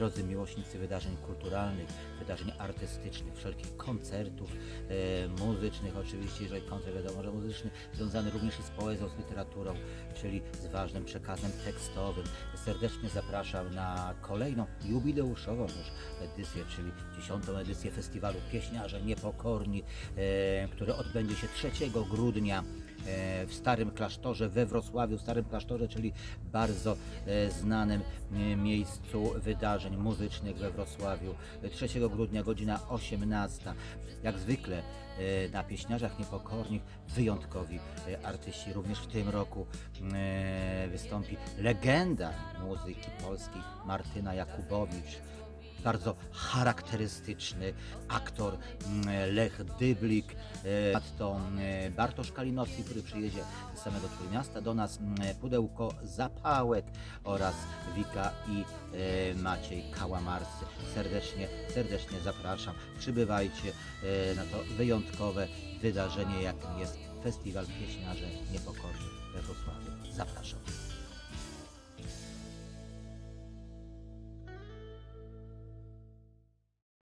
drodzy miłośnicy wydarzeń kulturalnych, wydarzeń artystycznych, wszelkich koncertów e, muzycznych, oczywiście, jeżeli koncert wiadomo, że muzyczny, związany również z poezją, z literaturą, czyli z ważnym przekazem tekstowym. Serdecznie zapraszam na kolejną jubileuszową już edycję, czyli dziesiątą edycję festiwalu Pieśniarze Niepokorni, e, który odbędzie się 3 grudnia w Starym Klasztorze we Wrocławiu, Starym Klasztorze, czyli bardzo e, znanym e, miejscu wydarzeń muzycznych we Wrocławiu. 3 grudnia, godzina 18. Jak zwykle e, na Pieśniarzach Niepokornych wyjątkowi e, artyści. Również w tym roku e, wystąpi legenda muzyki polskiej Martyna Jakubowicz bardzo charakterystyczny aktor mm, Lech Dyblik, e, ponadto mm, Bartosz Kalinowski, który przyjedzie z samego Trójmiasta do nas, mm, Pudełko Zapałek oraz Wika i e, Maciej Kałamarscy. Serdecznie, serdecznie zapraszam. Przybywajcie e, na to wyjątkowe wydarzenie, jakim jest Festiwal Pieśniarzy Niepokornych we Wrocławiu.